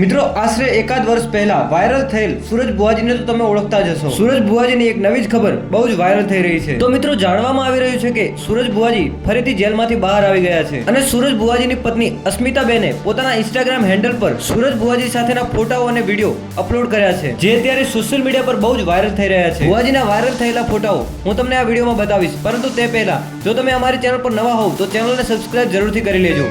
મિત્રો, આશરે એકાદ વર્ષ પહેલા વાયરલ થયેલ સુરજ બુઆજીને તો તમે ઓળખતા જ હશો. સુરજ બુઆજીની એક નવી જ ખબર બહુ જ વાયરલ થઈ રહી છે. તો મિત્રો, જાણવામાં આવી રહ્યું છે કે સુરજ બુઆજી ફરીથી જેલમાંથી બહાર આવી ગયા છે. અને સુરજ બુઆજીની પત્ની અસ્મિતા બેને પોતાના ઇન્સ્ટાગ્રામ હેન્ડલ પર સુરજ બુઆજી સાથેના ફોટાઓ અને વીડિયો અપલોડ કર્યા છે, જે અત્યારે સોશિયલ મીડિયા પર બહુ જ વાયરલ થઈ રહ્યા છે. બુઆજીના વાયરલ થયેલા ફોટાઓ હું તમને આ વિડીયોમાં બતાવીશ. પરંતુ તે પહેલા, જો તમે અમારી ચેનલ પર નવા હોવ, તો ચેનલને સબસ્ક્રાઇબ જરૂરથી કરી લેજો.